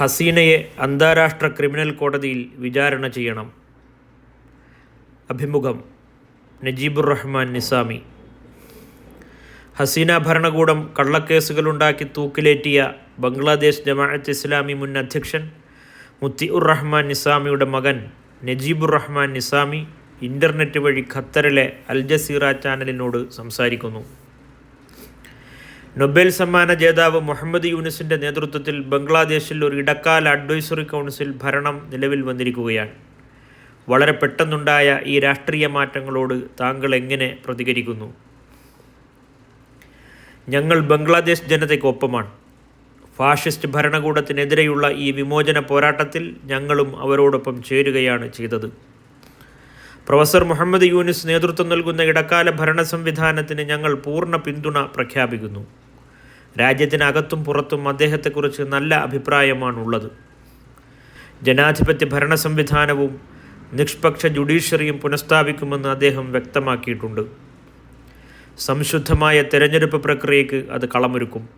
ഹസീനയെ അന്താരാഷ്ട്ര ക്രിമിനൽ കോടതിയിൽ വിചാരണ ചെയ്യണം. അഭിമുഖം നജീബുർ റഹ്മാൻ നിസാമി. ഹസീന ഭരണകൂടം കള്ളക്കേസുകളുണ്ടാക്കി തൂക്കിലേറ്റിയ ബംഗ്ലാദേശ് ജമാഅത്ത് ഇസ്ലാമി മുൻ അധ്യക്ഷൻ മുത്തിഉർ റഹ്മാൻ നിസാമിയുടെ മകൻ നജീബുർ റഹ്മാൻ നിസാമി ഇന്റർനെറ്റ് വഴി ഖത്തറിലെ അൽ ജസീറ ചാനലിനോട് സംസാരിക്കുന്നു. നൊബേൽ സമ്മാന ജേതാവ് മുഹമ്മദ് യൂനിസിന്റെ നേതൃത്വത്തിൽ ബംഗ്ലാദേശിൽ ഒരു ഇടക്കാല അഡ്വൈസറി കൗൺസിൽ ഭരണം നിലവിൽ വന്നിരിക്കുകയാണ്. വളരെ പെട്ടെന്നുണ്ടായ ഈ രാഷ്ട്രീയ മാറ്റങ്ങളോട് താങ്കൾ എങ്ങനെ പ്രതികരിക്കുന്നു? ഞങ്ങൾ ബംഗ്ലാദേശ് ജനതയ്ക്കൊപ്പമാണ്. ഫാഷിസ്റ്റ് ഭരണകൂടത്തിനെതിരെയുള്ള ഈ വിമോചന പോരാട്ടത്തിൽ ഞങ്ങളും അവരോടൊപ്പം ചേരുകയാണ് ചെയ്തത്. പ്രൊഫസർ മുഹമ്മദ് യൂനിസ് നേതൃത്വം നൽകുന്ന ഇടക്കാല ഭരണ സംവിധാനത്തിന് ഞങ്ങൾ പൂർണ പിന്തുണ പ്രഖ്യാപിക്കുന്നു. രാജ്യത്തിനകത്തും പുറത്തും അദ്ദേഹത്തെക്കുറിച്ച് നല്ല അഭിപ്രായമാണുള്ളത്. ജനാധിപത്യ ഭരണ സംവിധാനവും നിഷ്പക്ഷ ജുഡീഷ്യറിയും പുനഃസ്ഥാപിക്കുമെന്ന് അദ്ദേഹം വ്യക്തമാക്കിയിട്ടുണ്ട്. സംശുദ്ധമായ തിരഞ്ഞെടുപ്പ് പ്രക്രിയയ്ക്ക് അത് കളമൊരുക്കും.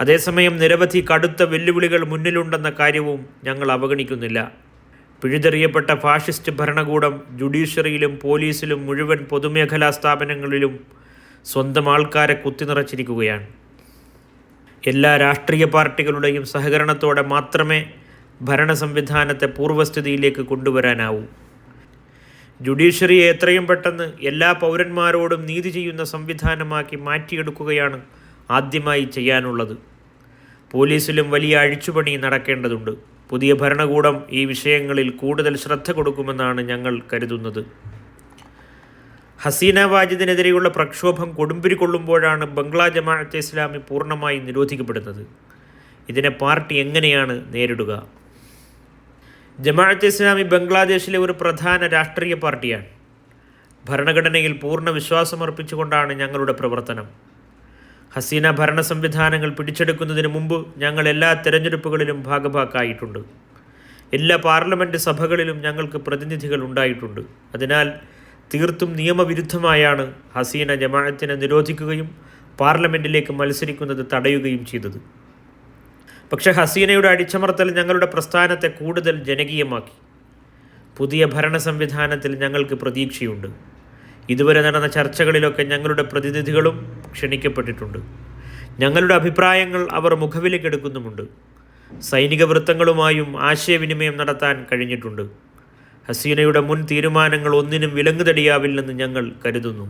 അതേസമയം നിരവധി കടുത്ത വെല്ലുവിളികൾ മുന്നിലുണ്ടെന്ന കാര്യവും ഞങ്ങൾ അവഗണിക്കുന്നില്ല. പിഴുതെറിയപ്പെട്ട ഫാഷിസ്റ്റ് ഭരണകൂടം ജുഡീഷ്യറിയിലും പോലീസിലും മുഴുവൻ പൊതുമേഖലാ സ്ഥാപനങ്ങളിലും സ്വന്തം ആൾക്കാരെ കുത്തിനിറച്ചിരിക്കുകയാണ്. എല്ലാ രാഷ്ട്രീയ പാർട്ടികളുടെയും സഹകരണത്തോടെ മാത്രമേ ഭരണ സംവിധാനത്തെ പൂർവസ്ഥിതിയിലേക്ക് കൊണ്ടുവരാനാവൂ. ജുഡീഷ്യറിയെ എത്രയും പെട്ടെന്ന് എല്ലാ പൗരന്മാരോടും നീതി ചെയ്യുന്ന സംവിധാനമാക്കി മാറ്റിയെടുക്കുകയാണ് ആദ്യമായി ചെയ്യാനുള്ളത്. പോലീസിലും വലിയ അഴിച്ചുപണി നടക്കേണ്ടതുണ്ട്. പുതിയ ഭരണകൂടം ഈ വിഷയങ്ങളിൽ കൂടുതൽ ശ്രദ്ധ കൊടുക്കുമെന്നാണ് ഞങ്ങൾ കരുതുന്നത്. ഹസീന വാജിദിനെതിരെയുള്ള പ്രക്ഷോഭം കൊടുമ്പിരി കൊള്ളുമ്പോഴാണ് ബംഗ്ലാ ജമാഅത്തെ ഇസ്ലാമി പൂർണമായി നിരോധിക്കപ്പെടുന്നത്. ഇതിനെ പാർട്ടി എങ്ങനെയാണ് നേരിടുക? ജമാഅത്തെ ഇസ്ലാമി ബംഗ്ലാദേശിലെ ഒരു പ്രധാന രാഷ്ട്രീയ പാർട്ടിയാണ്. ഭരണഘടനയിൽ പൂർണ വിശ്വാസമർപ്പിച്ചുകൊണ്ടാണ് ഞങ്ങളുടെ പ്രവർത്തനം. ഹസീന ഭരണ സംവിധാനങ്ങൾ പിടിച്ചെടുക്കുന്നതിന് മുമ്പ് ഞങ്ങൾ എല്ലാ തെരഞ്ഞെടുപ്പുകളിലും ഭാഗഭാക്കായിട്ടുണ്ട്. എല്ലാ പാർലമെന്റ് സഭകളിലും ഞങ്ങൾക്ക് പ്രതിനിധികൾ ഉണ്ടായിട്ടുണ്ട്. അതിനാൽ തീർത്തും നിയമവിരുദ്ധമായാണ് ഹസീന ജമാഅത്തിനെ നിരോധിക്കുകയും പാർലമെന്റിലേക്ക് മത്സരിക്കുന്നത് തടയുകയും ചെയ്തത്. പക്ഷേ ഹസീനയുടെ അടിച്ചമർത്തൽ ഞങ്ങളുടെ പ്രസ്ഥാനത്തെ കൂടുതൽ ജനകീയമാക്കി. പുതിയ ഭരണ സംവിധാനത്തിൽ ഞങ്ങൾക്ക് പ്രതീക്ഷയുണ്ട്. ഇതുവരെ നടന്ന ചർച്ചകളിലൊക്കെ ഞങ്ങളുടെ പ്രതിനിധികളും ക്ഷണിക്കപ്പെട്ടിട്ടുണ്ട്. ഞങ്ങളുടെ അഭിപ്രായങ്ങൾ അവർ മുഖവിലേക്കെടുക്കുന്നുമുണ്ട്. സൈനിക വൃത്തങ്ങളുമായും ആശയവിനിമയം നടത്താൻ കഴിഞ്ഞിട്ടുണ്ട്. ഹസീനയുടെ മുൻ തീരുമാനങ്ങൾ ഒന്നിനും വിലങ്ങുതടിയാവില്ലെന്ന് ഞങ്ങൾ കരുതുന്നു.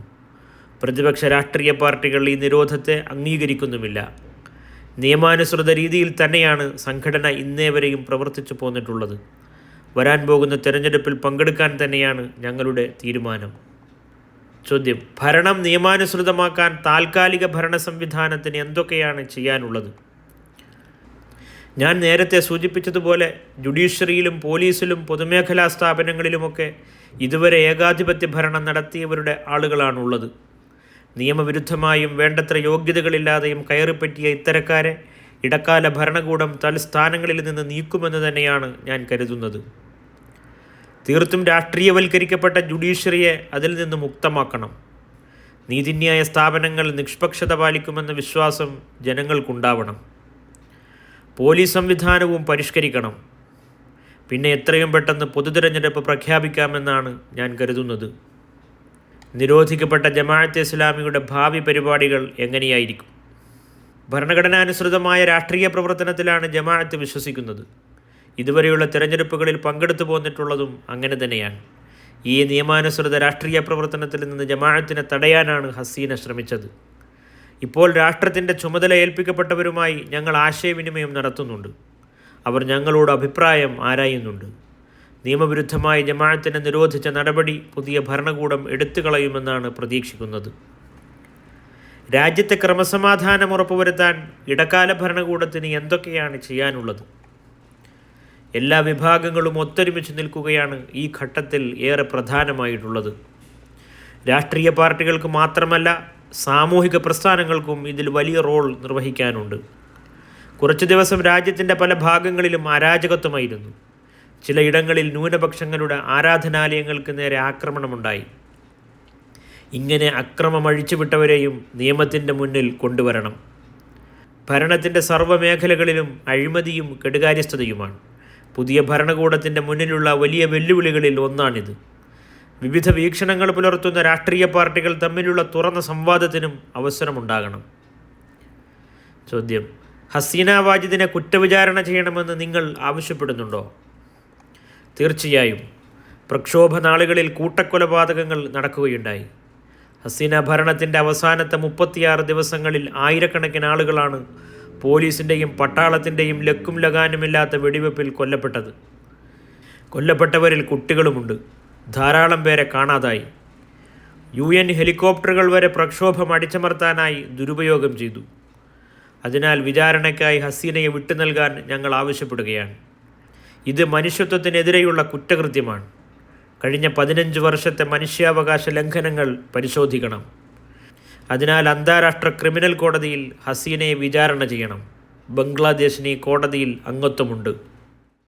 പ്രതിപക്ഷ രാഷ്ട്രീയ പാർട്ടികൾ ഈ നിരോധത്തെ അംഗീകരിക്കുന്നുമില്ല. നിയമാനുസൃത രീതിയിൽ തന്നെയാണ് സംഘടന ഇന്നേ വരെയും പ്രവർത്തിച്ചു പോന്നിട്ടുള്ളത്. വരാൻ പോകുന്ന തെരഞ്ഞെടുപ്പിൽ പങ്കെടുക്കാൻ തന്നെയാണ് ഞങ്ങളുടെ തീരുമാനം. ചോദ്യം ഭരണം നിയമാനുസൃതമാക്കാൻ താൽക്കാലിക ഭരണ സംവിധാനത്തിന് എന്തൊക്കെയാണ് ചെയ്യാനുള്ളത്? ഞാൻ നേരത്തെ സൂചിപ്പിച്ചതുപോലെ ജുഡീഷ്യറിയിലും പോലീസിലും പൊതുമേഖലാ സ്ഥാപനങ്ങളിലുമൊക്കെ ഇതുവരെ ഏകാധിപത്യ ഭരണം നടത്തിയവരുടെ ആളുകളാണുള്ളത്. നിയമവിരുദ്ധമായും വേണ്ടത്ര യോഗ്യതകളില്ലാതെയും കയറിപ്പറ്റിയ ഇത്തരക്കാരെ ഇടക്കാല ഭരണകൂടം തലസ്ഥാനങ്ങളിൽ നിന്ന് നീക്കുമെന്ന് തന്നെയാണ് ഞാൻ കരുതുന്നത്. തീർത്തും രാഷ്ട്രീയവൽക്കരിക്കപ്പെട്ട ജുഡീഷ്യറിയെ അതിൽ നിന്ന് മുക്തമാക്കണം. നീതിന്യായ സ്ഥാപനങ്ങൾ നിഷ്പക്ഷത പാലിക്കുമെന്ന വിശ്വാസം ജനങ്ങൾക്കുണ്ടാവണം. പോലീസ് സംവിധാനവും പരിഷ്കരിക്കണം. പിന്നെ എത്രയും പെട്ടെന്ന് പൊതുതിരഞ്ഞെടുപ്പ് പ്രഖ്യാപിക്കാമെന്നാണ് ഞാൻ കരുതുന്നത്. നിരോധിക്കപ്പെട്ട ജമാഅത്തെ ഇസ്ലാമിയുടെ ഭാവി പരിപാടികൾ എങ്ങനെയായിരിക്കും? ഭരണഘടനാനുസൃതമായ രാഷ്ട്രീയ പ്രവർത്തനത്തിലാണ് ജമാഅത്ത് വിശ്വസിക്കുന്നത്. ഇതുവരെയുള്ള തിരഞ്ഞെടുപ്പുകളിൽ പങ്കെടുത്തു പോന്നിട്ടുള്ളതും അങ്ങനെ തന്നെയാണ്. ഈ നിയമാനുസൃത രാഷ്ട്രീയ പ്രവർത്തനത്തിൽ നിന്ന് ജമാഅത്തിനെ തടയാനാണ് ഹസീന ശ്രമിച്ചത്. ഇപ്പോൾ രാഷ്ട്രത്തിന്റെ ചുമതല ഏൽപ്പിക്കപ്പെട്ടവരുമായി ഞങ്ങൾ ആശയവിനിമയം നടത്തുന്നുണ്ട്. അവർ ഞങ്ങളോട് അഭിപ്രായം ആരായുന്നുണ്ട്. നിയമവിരുദ്ധമായി ജമാഅത്തിനെ നിരോധിച്ച നടപടി പുതിയ ഭരണകൂടം എടുത്തു കളയുമെന്നാണ് പ്രതീക്ഷിക്കുന്നത്. രാജ്യത്തെ ക്രമസമാധാനം ഉറപ്പുവരുത്താൻ ഇടക്കാല ഭരണകൂടത്തിന് എന്തൊക്കെയാണ് ചെയ്യാനുള്ളത്? എല്ലാ വിഭാഗങ്ങളും ഒത്തൊരുമിച്ച് നിൽക്കുകയാണ് ഈ ഘട്ടത്തിൽ ഏറെ പ്രധാനമായിട്ടുള്ളത്. രാഷ്ട്രീയ പാർട്ടികൾക്ക് മാത്രമല്ല സാമൂഹിക പ്രസ്ഥാനങ്ങൾക്കും ഇതിൽ വലിയ റോൾ നിർവഹിക്കാനുണ്ട്. കുറച്ച് ദിവസം രാജ്യത്തിന്റെ പല ഭാഗങ്ങളിലും അരാജകത്വമായിരുന്നു. ചിലയിടങ്ങളിൽ ന്യൂനപക്ഷങ്ങളുടെ ആരാധനാലയങ്ങൾക്ക് നേരെ ആക്രമണമുണ്ടായി. ഇങ്ങനെ അക്രമം അഴിച്ചുവിട്ടവരെയും നിയമത്തിന്റെ മുന്നിൽ കൊണ്ടുവരണം. ഭരണത്തിന്റെ സർവമേഖലകളിലും അഴിമതിയും കെടുകാര്യസ്ഥതയുമാണ്. പുതിയ ഭരണകൂടത്തിന്റെ മുന്നിലുള്ള വലിയ വെല്ലുവിളികളിൽ ഒന്നാണിത്. വിവിധ വീക്ഷണങ്ങൾ പുലർത്തുന്ന രാഷ്ട്രീയ പാർട്ടികൾ തമ്മിലുള്ള തുറന്ന സംവാദത്തിനും അവസരമുണ്ടാകണം. ചോദ്യം. ഹസീന വാജിദിനെ കുറ്റവിചാരണ ചെയ്യണമെന്ന് നിങ്ങൾ ആവശ്യപ്പെടുന്നുണ്ടോ? തീർച്ചയായും. പ്രക്ഷോഭ നാളുകളിൽ കൂട്ടക്കൊലപാതകങ്ങൾ നടക്കുകയുണ്ടായി. ഹസീന ഭരണത്തിന്റെ അവസാനത്തെ മുപ്പത്തിയാറ് ദിവസങ്ങളിൽ ആയിരക്കണക്കിന് ആളുകളാണ് പോലീസിന്റെയും പട്ടാളത്തിന്റെയും ലക്കും ലഗാനുമില്ലാത്ത വെടിവെപ്പിൽ കൊല്ലപ്പെട്ടത്. കൊല്ലപ്പെട്ടവരിൽ കുട്ടികളുമുണ്ട്. ധാരാളം പേരെ കാണാതായി. യു എൻ ഹെലികോപ്റ്ററുകൾ വരെ പ്രക്ഷോഭം അടിച്ചമർത്താനായി ദുരുപയോഗം ചെയ്തു. അതിനാൽ വിചാരണയ്ക്കായി ഹസീനയെ വിട്ടു നൽകാൻ ഞങ്ങൾ ആവശ്യപ്പെടുകയാണ്. ഇത് മനുഷ്യത്വത്തിനെതിരെയുള്ള കുറ്റകൃത്യമാണ്. കഴിഞ്ഞ പതിനഞ്ച് വർഷത്തെ മനുഷ്യാവകാശ ലംഘനങ്ങൾ പരിശോധിക്കണം. അതിനാൽ അന്താരാഷ്ട്ര ക്രിമിനൽ കോടതിയിൽ ഹസീനയെ വിചാരണ ചെയ്യണം. ബംഗ്ലാദേശിന് ഈ കോടതിയിൽ അംഗത്വമുണ്ട്.